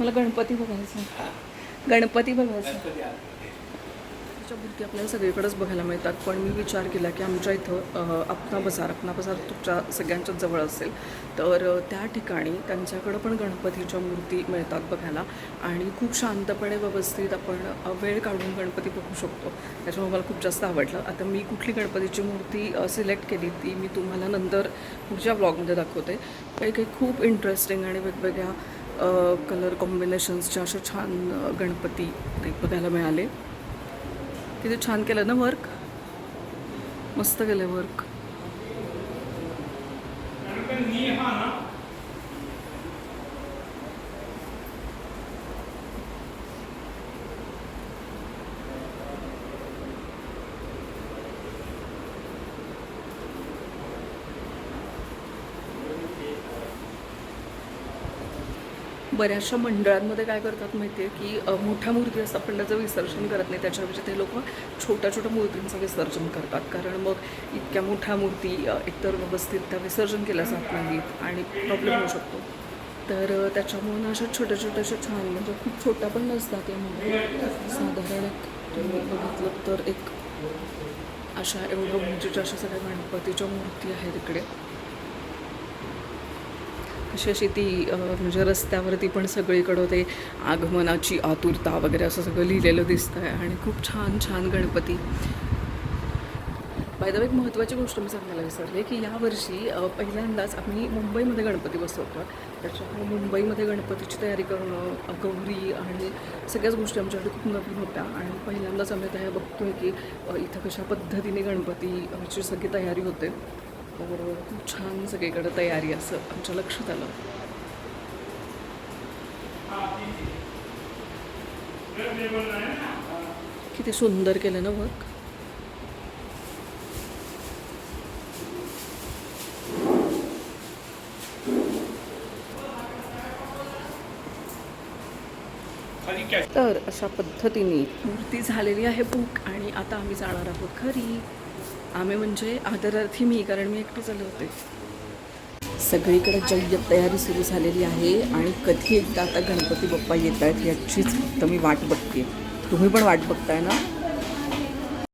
मला गणपती बघायचा गणपती बघायचा त्याच्या मूर्ती आपल्याला सगळीकडेच बघायला मिळतात. पण मी विचार केला की आमच्या इथं अपना बाजार अपना बाजार तुमच्या सगळ्यांच्याच जवळ असेल. तर त्या ठिकाणी त्यांच्याकडं पण गणपतीच्या मूर्ती मिळतात बघायला. आणि खूप शांतपणे व्यवस्थित आपण वेळ काढून गणपती बघू शकतो. त्याच्यामुळे मला खूप जास्त आवडलं. आता मी कुठली गणपतीची मूर्ती सिलेक्ट केली ती मी तुम्हाला नंतर पुढच्या ब्लॉगमध्ये दाखवते. काही काही खूप इंटरेस्टिंग आणि वेगवेगळ्या कलर कॉम्बिनेशन्सच्या अशा छान गणपती बघायला मिळाले. किती छान केलं ना वर्क मस्त केलं वर्क बऱ्याचशा मंडळांमध्ये काय करतात माहिती आहे की मोठ्या मूर्ती असतात पण त्याचं विसर्जन करत नाही. त्याच्याऐवजी म्हणजे ते लोक छोट्या छोट्या मूर्तींचं विसर्जन करतात. कारण मग इतक्या मोठ्या मूर्ती एकतर व्यवस्थित त्या विसर्जन केल्या जात नाहीत आणि प्रॉब्लेम होऊ शकतो. तर त्याच्यामुळं त्याच्यामुळे ना अशा छोट्या छोट्याशा छान म्हणजे खूप छोट्या पण नसतात या मूर्ती साधारण एक तुम्ही बघितलं तर एक अशा एवढ्या म्हणजे उंचीच्या अशा सगळ्या गणपतीच्या मूर्ती आहेत इकडे. अशी अशी ती म्हणजे रस्त्यावरती पण सगळीकडं ते आगमनाची आतुरता वगैरे असं सगळं लिहिलेलं दिसतं आहे आणि खूप छान छान गणपती. बाय द एक महत्त्वाची गोष्ट मी सांगायला विसरले की यावर्षी पहिल्यांदाच आम्ही मुंबईमध्ये गणपती बसवतो त्याच्यामुळे मुंबईमध्ये गणपतीची तयारी करणं गौरी आणि सगळ्याच गोष्टी आमच्याकडे खूप नवीन होत्या. आणि पहिल्यांदाच आम्ही त्या बघतो आहे की इथं कशा पद्धतीने गणपतीची सगळी तयारी होते. तर खूप छान सगळीकडे तयारी असं आमच्या लक्षात आलं. किती सुंदर केलं ना वर्क तर अशा पद्धतीने मूर्ती झालेली आहे बुक आणि आता आम्ही जाणार आहोत घरी. आम्ही म्हणजे आदरार्थी मी कारण मी एकटी चालू होते. सगळीकडे जय्यत तयारी सुरू झालेली आहे आणि कधी एकदा आता गणपती बाप्पा येत आहेत याचीच फक्त मी वाट बघते. तुम्ही पण वाट बघताय ना?